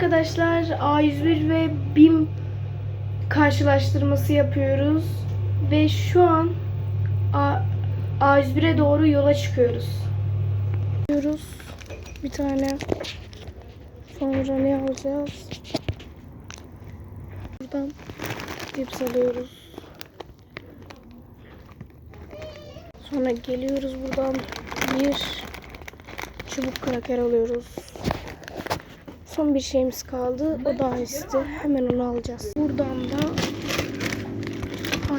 arkadaşlar A101 ve BİM karşılaştırması yapıyoruz. Ve şu an A, A101'e doğru yola çıkıyoruz. Diyoruz bir tane. Sonra ne alacağız? Buradan cips alıyoruz. Sonra geliyoruz buradan bir çubuk kraker alıyoruz. Son bir şeyimiz kaldı. O da ice Hemen onu alacağız. Buradan da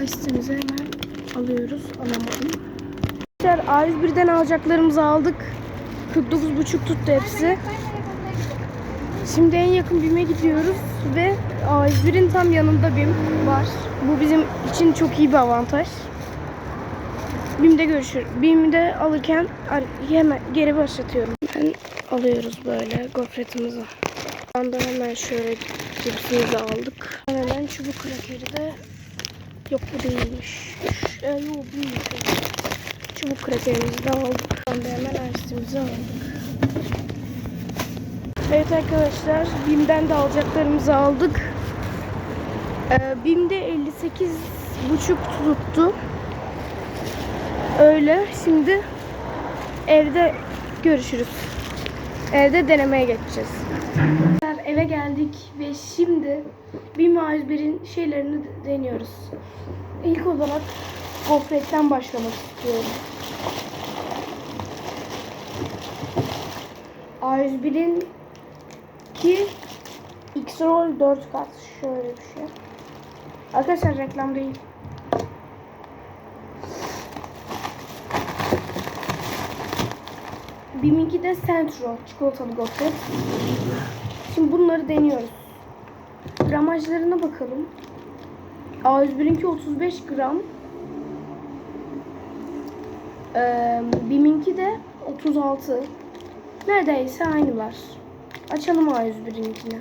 ice'imizi hemen alıyoruz. Alamadım. Arkadaşlar A101'den alacaklarımızı aldık. 49,5 tuttu hepsi. Şimdi en yakın BİM'e gidiyoruz ve A101'in tam yanında BİM var. Bu bizim için çok iyi bir avantaj. BİM'de görüşür. BİM'de alırken hemen geri başlatıyorum. Ben alıyoruz böyle gofretimizi. De hemen şöyle cipsimizi aldık. Hemen çubuk krakeri de yok bu değilmiş. E, yok buymuş. Çubuk krakerimizi de aldık. De hemen ice'imizi aldık. Evet arkadaşlar BİM'den de alacaklarımızı aldık. Ee, BİM'de 58 buçuk tuttu. Öyle. Şimdi evde görüşürüz. Evde denemeye geçeceğiz. Eve geldik ve şimdi BİM A101'in şeylerini deniyoruz. İlk olarak gofretten başlamak istiyorum. A101'in ki X-Roll 4 kat şöyle bir şey. Arkadaşlar reklam değil. Biminki de Centro çikolatalı gofret. Şimdi bunları deniyoruz. Gramajlarına bakalım. A101'inki 35 gram. Ee, Bim'inki de 36. Neredeyse aynılar. Açalım A101'inkini.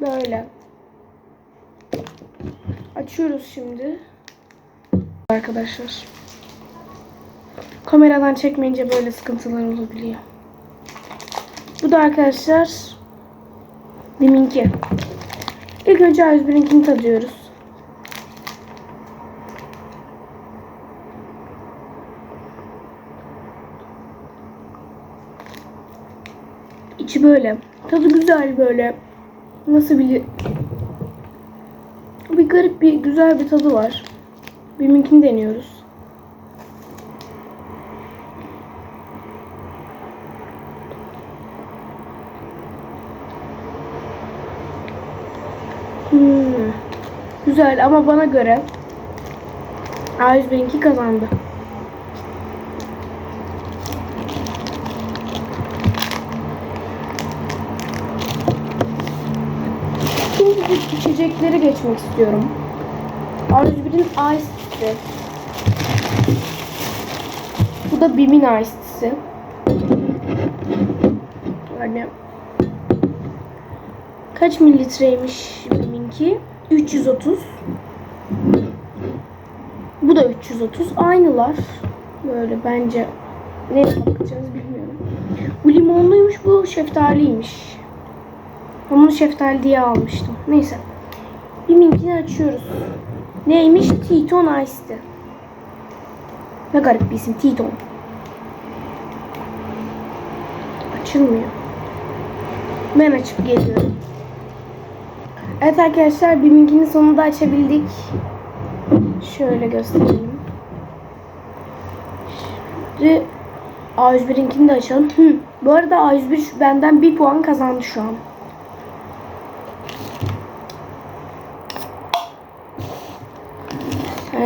Böyle. Açıyoruz şimdi. Arkadaşlar. Kameradan çekmeyince böyle sıkıntılar olabiliyor. Bu da arkadaşlar Diminki. İlk önce A101'inkini tadıyoruz. İçi böyle. Tadı güzel böyle. Nasıl bir bir garip bir güzel bir tadı var. Biminkini deniyoruz. Hmm. Güzel ama bana göre A101'inki kazandı. Şimdi bir içeceklere geçmek istiyorum. A101'in Ice'si. Bu da Bim'in Ice'si. Yani kaç mililitreymiş Bim'inki? 330. Bu da 330. Aynılar. Böyle bence ne bakacağız bilmiyorum. Bu limonluymuş, bu şeftaliymiş. Ben bunu şeftali diye almıştım. Neyse. Biminkini açıyoruz. Neymiş? Teton Ice'di. Ne garip bir isim. Teton. Açılmıyor. Ben açıp geliyorum. Evet arkadaşlar Biminkinin sonunda açabildik. Şöyle göstereyim. Şimdi A101'inkini de açalım. Hı. Bu arada A101 şu- benden bir puan kazandı şu an.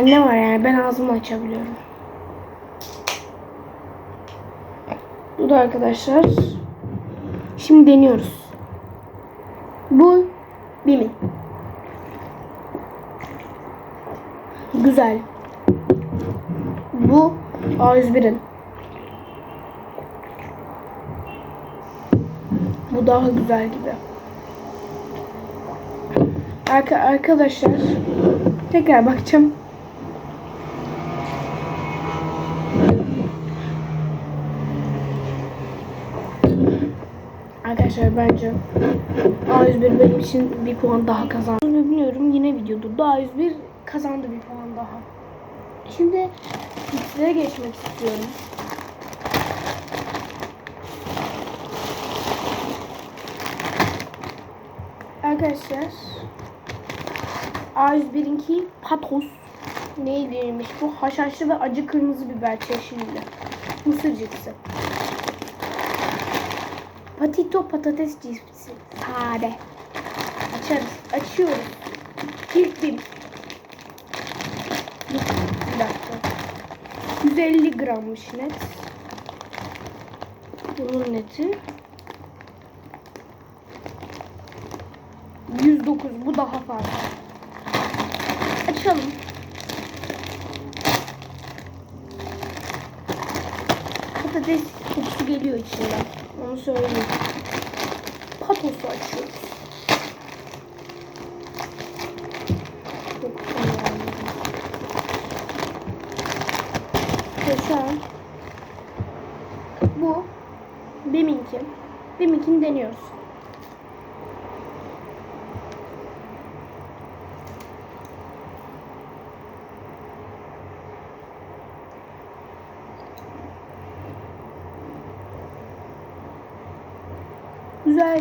Yani ne var yani ben ağzımı açabiliyorum. Bu da arkadaşlar. Şimdi deniyoruz. Bu Bim'in. Güzel. Bu A101'in. Bu daha güzel gibi. Arka, arkadaşlar tekrar bakacağım. Arkadaşlar bence A101 benim için bir puan daha kazandı. Bilmiyorum yine video durdu. A101 kazandı bir puan daha. Şimdi X'lere geçmek istiyorum. Arkadaşlar A101'inki patos neyliymiş bu? Haşhaşlı ve acı kırmızı biber çeşitli. Mısır cipsi. Patito patates cipsi. Sade. Açarız. Açıyoruz. Bir. Bir dakika. 150 grammış net. Bunun neti. 109. Bu daha fazla. Açalım. Patates kokusu geliyor içinden. Onu söyleyeyim. Patosu açıyoruz. Kokusunu yani. Geçen bu Bim'inki. Bim'inkini deniyoruz.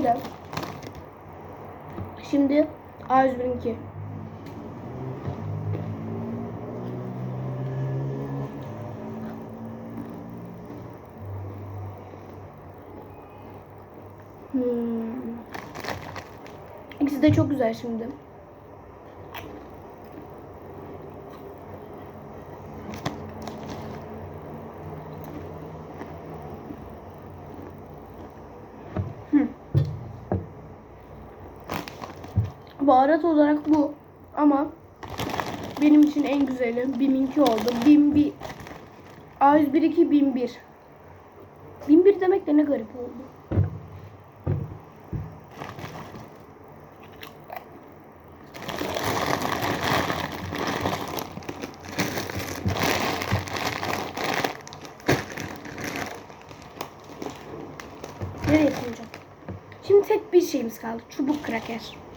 Güzeldi. Şimdi A101'inki. Hmm. İkisi de çok güzel şimdi. Baharat olarak bu ama benim için en güzeli BİM'inki oldu. BİM bir A101 2 BİM 1. BİM 1 demek de ne garip oldu. Nereye koyacağım? Şimdi tek bir şeyimiz kaldı. Çubuk kraker.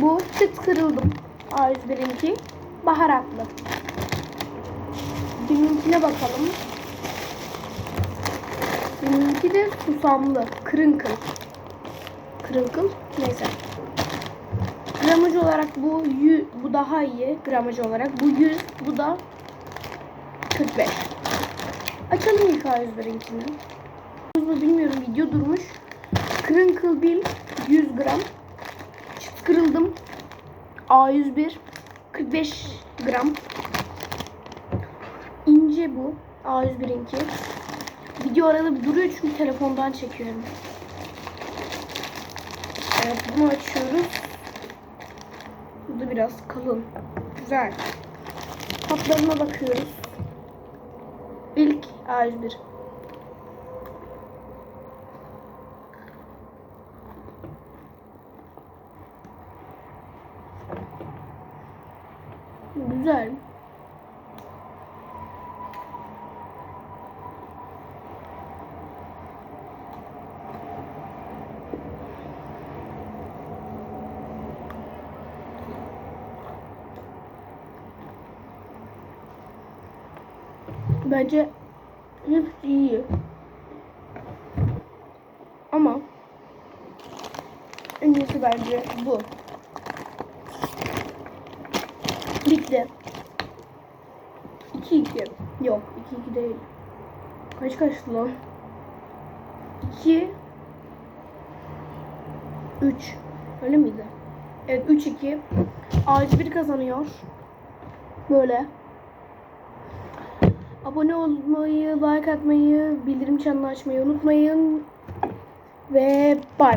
Bu çıt kırıldım. A101'inki baharatlı. Benimkine bakalım. Benimki de susamlı. Kırınkıl. Kırınkıl. Neyse. Gramaj olarak bu 100, bu daha iyi gramaj olarak. Bu 100, bu da 45. Açalım ilk A101'inkini. Bu bilmiyorum video durmuş. Kırınkıl bim 100 gram. Çıt kırıldım. A101 45 gram. İnce bu. A101'inki. Video arada bir duruyor çünkü telefondan çekiyorum. Evet bunu açıyoruz. Bu da biraz kalın. Güzel. Kaplarına bakıyoruz. İlk A101. Güzel. Bence hepsi iyi. Ama en iyisi bence bu. Bitti. 2 2. Yok, 2 2 değil. Kaç kaçtı lan? 2 3 Öyle miydi? Evet 3 2. A101 kazanıyor. Böyle. Abone olmayı, like atmayı, bildirim çanını açmayı unutmayın. Ve bay bay.